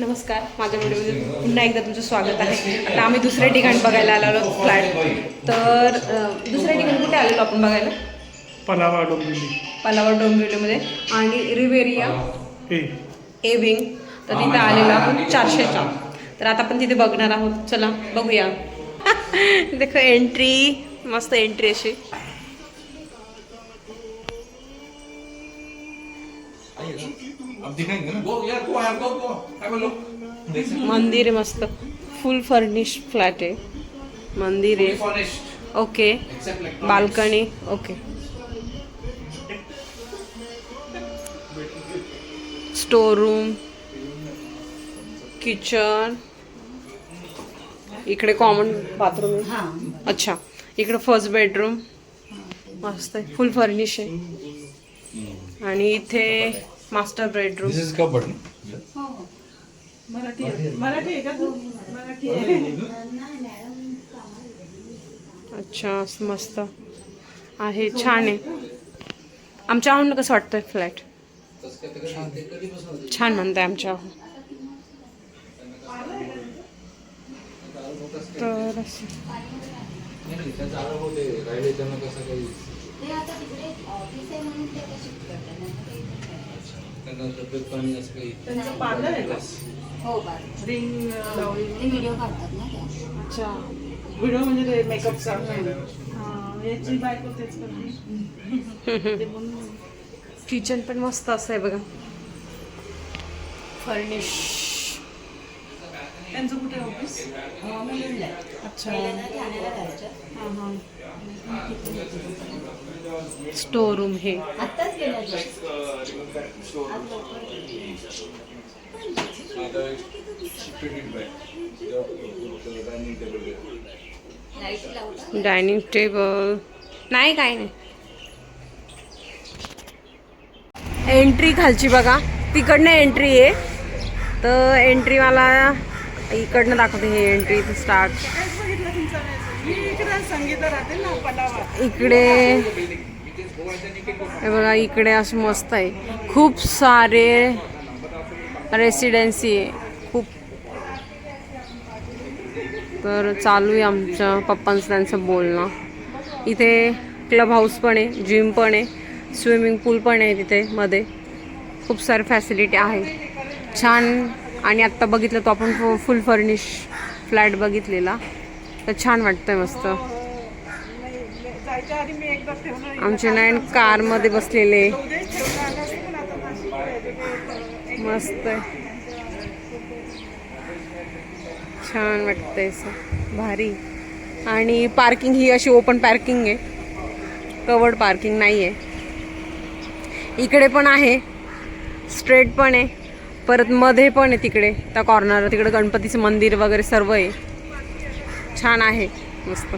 नमस्कार माझ्या व्हिडिओमध्ये पुन्हा एकदा तुमचं स्वागत आहे. आता आम्ही दुसऱ्या ठिकाण बघायला आलेलो फ्लॅट तर दुसऱ्या ठिकाणी कुठे आलेलो आपण बघायला? पलावा डोंबिवली. पलावा डोंबिवलीमध्ये. आणि रिवेरिया ए. विंग. तर तिथे आलेलो आहोत चारशेच्या. तर आता आपण तिथे बघणार आहोत. चला बघूया. देखो एंट्री मस्त एंट्री अशी. अब दिखाएँगे ना। गो यार गो यार गो गो हैव अ लुक देख सकते मंदिर मस्त। फुल फर्निश फ्लॅट आहे मंदिर furnished okay balcony okay store room kitchen इकडे कॉमन बाथरूम आहे अच्छा। इकडे फ़र्स्ट बेडरूम मस्त आहे फुल फर्निश आहे आणि इथे master bedroom. This is cupboard अच्छा असं मस्त. आहे छान आहे. आमच्या आहून कसं वाटतंय फ्लॅट? छान म्हणताय आमच्या आहून तर असं. त्यांना कसं काही ते आता तिकडे ऑफिस आहे तब्येत पाणी असं काही हो ते व्हिडिओ काढतात ना त्या. अच्छा. व्हिडिओ म्हणजे ते मेकअपचा हा याची बायको तेच करते. ते म्हणून किचन पण मस्त असं आहे बघा. फर्निश त्यांचं कुठे ऑफिस हो, मुलुंडला. अच्छा. पहिल्यांदा ठाण्याला राहायच्या हां हां. स्टोर रूम हे. डायनिंग टेबल डायनिंग टेबल नाही काय नाही. एंट्री खालची बघा. तिकडनं एंट्री आहे तर एंट्री मला इकडनं दाखवते हे एंट्री स्टार्ट इकडे इकडे. हे बघा इकडे असं मस्त आहे. खूप सारे रेसिडेन्सी आहे. खूप. तर चालू आहे आमच्या पप्पांचं त्यांचं बोलणं. इथे क्लब हाऊस पण आहे जिम पण आहे स्विमिंग पूल पण आहे तिथे मध्ये. खूप सारे फॅसिलिटी आहे. छान. आणि आत्ता बघितलं तो आपण फुल फर्निश फ्लॅट बघितलेला. तर छान वाटतंय मस्त. आमचे नाईन कारमध्ये बसलेले. मस्त आहे. छान वाटतंय असं. भारी. आणि पार्किंग ही अशी ओपन पार्किंग आहे. कवर्ड पार्किंग नाही आहे इकडे पण आहे. स्ट्रेट पण आहे. परत मध्ये पण आहे तिकडे. त्या कॉर्नर तिकडे गणपतीचं मंदिर वगैरे सर्व आहे. छान आहे. मस्त.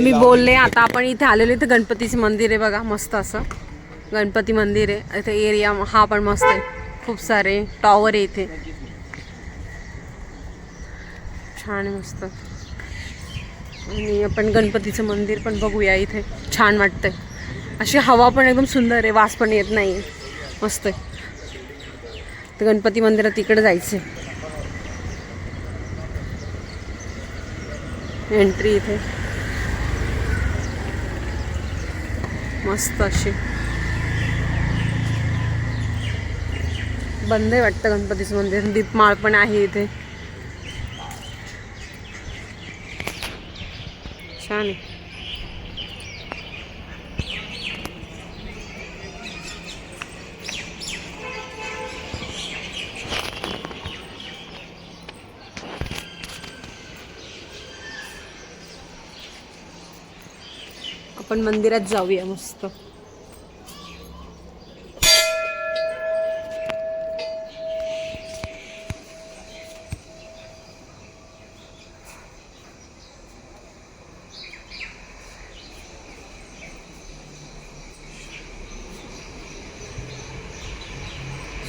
मी बोलले आता आपण इथे आलेलो इथे गणपतीचं मंदिर आहे बघा मस्त असं. गणपती मंदिर आहे. इथे एरिया हा पण मस्त आहे. खूप सारे टॉवर आहे इथे. छान मस्त. आणि आपण गणपतीचं मंदिर पण बघूया इथे. छान वाटतंय. अशी हवा पण एकदम सुंदर आहे. वास पण येत नाही मस्त आहे. तर गणपती मंदिरात तिकडे जायचं एंट्री इथे. मस्त अशी. बंद आहे वाटतं गणपतीचं मंदिर. दीपमाळ पण आहे इथे. छान आहे. आपण मंदिरात जाऊया मस्त.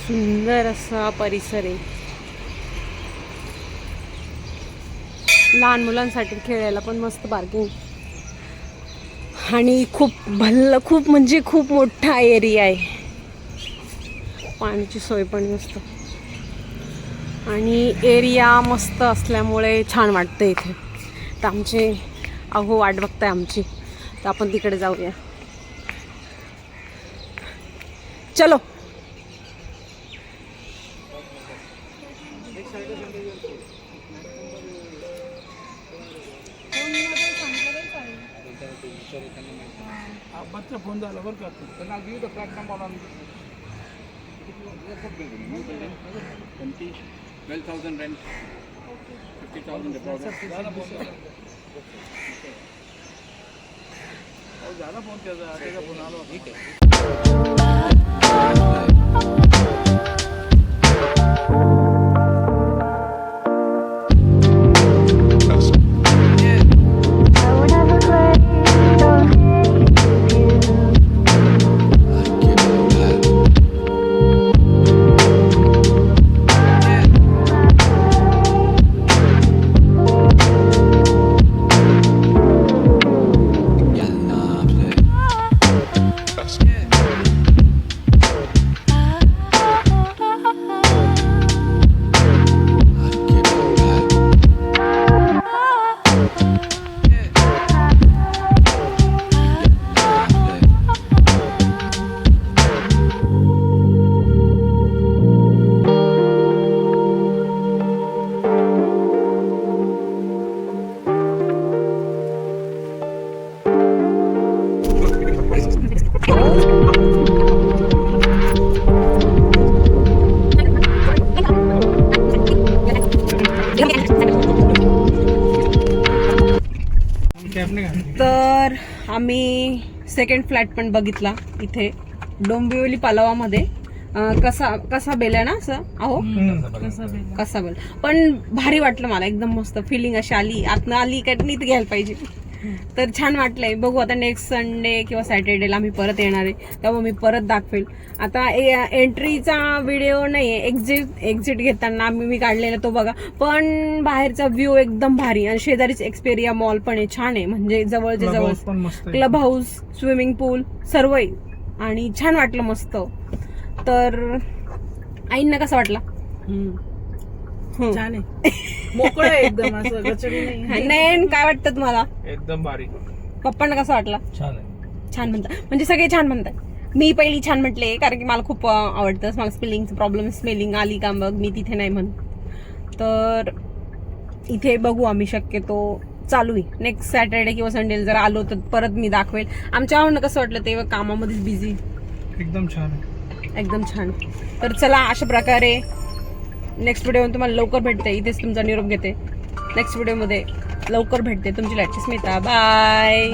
सुंदर असा परिसर आहे. लहान मुलांसाठी खेळायला पण मस्त पार्किंग आणि खूप भल्ल खूप म्हणजे खूप मोठा एरिया आहे. पाण्याची सोय पण मस्त. आणि एरिया मस्त असल्यामुळे छान वाटतं इथे. तर आमचे अहो वाट बघताय आमची. तर आपण तिकडे जाऊया. चलो. आबाचा फ़ोन झाला बरं का त्यांना give the flat number on twelve thousand rent fifty thousand झाला फ़ोन त्याचा त्याचा फ़ोन आला ठीक आहे आम्ही सेकंड फ्लॅट पण बघितला इथे. डोंबिवली पालवामध्ये. कसा कसा बेल आहे ना असं? अहो कसा बेल. पण भारी वाटलं मला एकदम मस्त. फिलिंग अशी आली. आतनं आली काय नीट घ्यायला पाहिजे. तर छान वाटलंय. बघू आता नेक्स्ट संडे किंवा सॅटर्डेला आम्ही परत येणार आहे. तेव्हा मी परत दाखवेल. आता एंट्रीचा व्हिडिओ नाही एक्झिट एक्झिट घेताना मी मी काढलेला तो बघा. पण बाहेरचा व्ह्यू एकदम भारी आणि शेजारीच एक्सपेरिया मॉल पण आहे. छान आहे. म्हणजे जवळच्या जवळ. आहे. क्लब हाऊस स्विमिंग पूल सर्व आहे आणि छान वाटलं मस्त. तर आईंना कसं वाटलं? हं. छान आहे. मोकळं आहे एकदम असं गचडी नाही नयन काय वाटतं तुम्हाला? एकदम भारी. पप्पांना कसं वाटलं? छान आहे. छान म्हणतात. म्हणजे सगळे छान म्हणतात. मी पहिली छान म्हटले कारण की मला खूप अं, आवडतं. मला स्पेलिंगचं प्रॉब्लेम स्पेलिंग आली का मग मी तिथे नाही म्हण तर इथे बघू आम्ही शक्यतो. चालू आहे. नेक्स्ट सॅटर्डे किंवा संडेला जर आलो तर परत मी दाखवेल. आमच्या आवडणं कसं वाटलं ते कामामध्येच बिझी एकदम छान आहे. एकदम छान. तर चला अशा प्रकारे नेक्स्ट व्हिडिओ तुम्हाला लवकर भेटते. इथेच तुमचा निरोप घेते. नेक्स्ट व्हिडिओमध्ये लवकर भेटते. तुमची लॅटची स्मिता. बाय